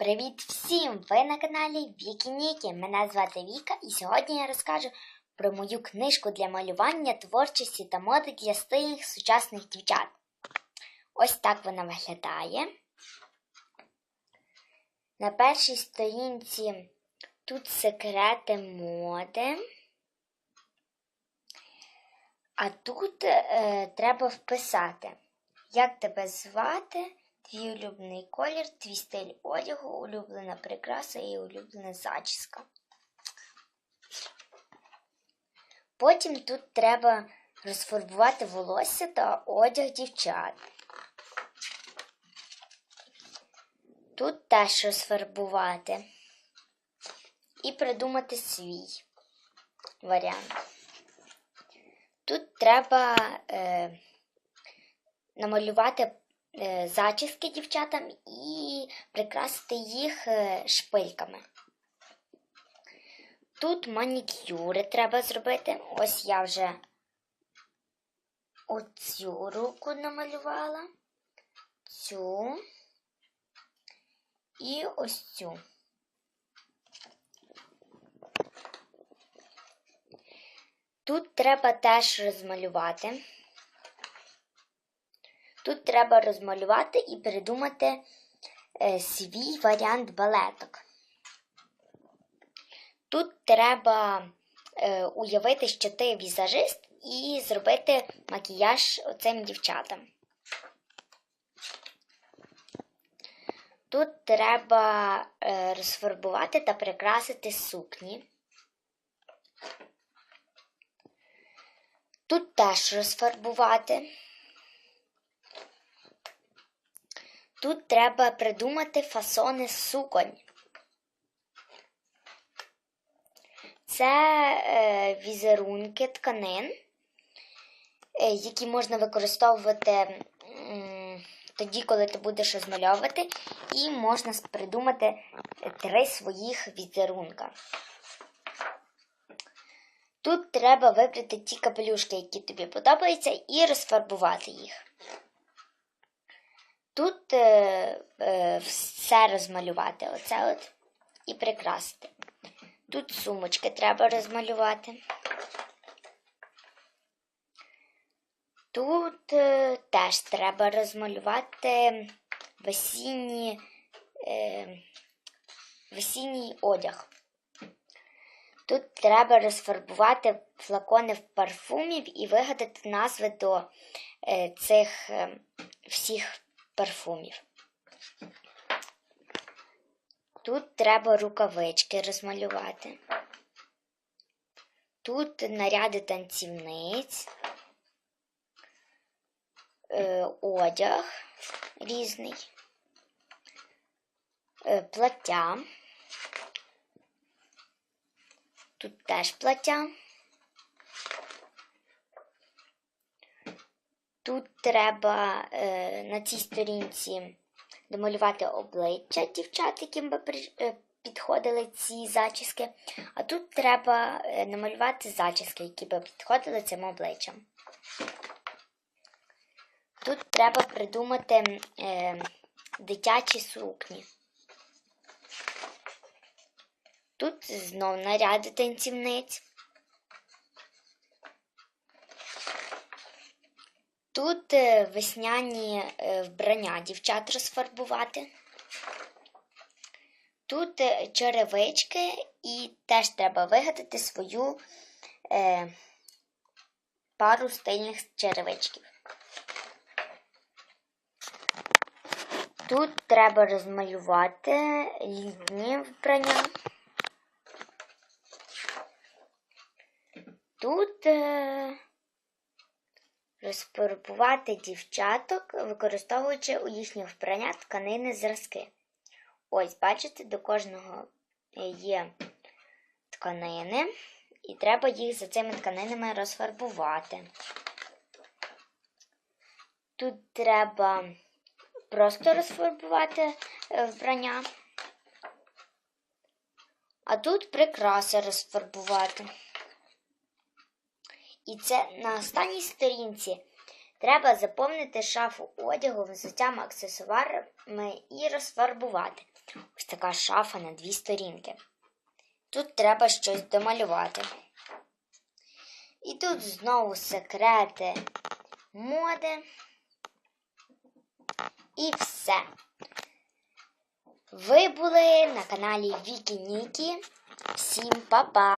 Привіт всім! Ви на каналі Вікі Нікі. Мене звати Віка, і сьогодні я розкажу про мою книжку для малювання, творчості та моди для стильних сучасних дівчат. Ось так вона виглядає. На першій сторінці тут секрети моди. А тут е, треба вписати, як тебе звати, твій улюблений колір, твій стиль одягу, улюблена прикраса і улюблена зачіска. Потім тут треба розфарбувати волосся та одяг дівчат. Тут теж розфарбувати і придумати свій варіант. Тут треба е, намалювати зачіски дівчатам і прикрасити їх е, шпильками. Тут манікюри треба зробити. Ось я вже оцю руку намалювала, цю і ось цю. Тут треба теж розмалювати. Тут треба розмалювати і придумати е, свій варіант балеток. Тут треба е, уявити, що ти візажист, і зробити макіяж цим дівчатам. Тут треба е, розфарбувати та прикрасити сукні. Тут теж розфарбувати. Тут треба придумати фасони суконь. Це е, візерунки тканин, е, які можна використовувати м, тоді, коли ти будеш розмальовувати, і можна придумати три своїх візерунка. Тут треба вибрати ті капелюшки, які тобі подобаються, і розфарбувати їх. Тут е, е, все розмалювати, оце от, і прикрасити. Тут сумочки треба розмалювати. Тут е, теж треба розмалювати весінні, е, весінній одяг. Тут треба розфарбувати флакони в парфумів і вигадати назви до е, цих е, всіх парфумів. Тут треба рукавички розмалювати. Тут наряди танцівниць, е, одяг різний, е, плаття. Тут теж плаття. Тут треба е, на цій сторінці домалювати обличчя дівчат, яким би при, е, підходили ці зачіски. А тут треба е, намалювати зачіски, які би підходили цим обличчям. Тут треба придумати е, дитячі сукні. Тут знов наряди танцівниць. Тут е, весняні е, вбрання дівчат розфарбувати. Тут е, черевички і теж треба вигадати свою е, пару стильних черевичків. Тут треба розмалювати літні вбрання. Тут е, розфарбувати дівчаток, використовуючи у їхніх вбрання тканини зразки. Ось, бачите, до кожного є тканини, і треба їх за цими тканинами розфарбувати. Тут треба просто розфарбувати е, вбрання, а тут прикраси розфарбувати. І це на останній сторінці треба заповнити шафу одягу, взуттям, аксесуарами і розфарбувати. ось така шафа на дві сторінки. Тут треба щось домалювати. І тут знову секрети моди. І все. Ви були на каналі Вікі Нікі. Всім па-па!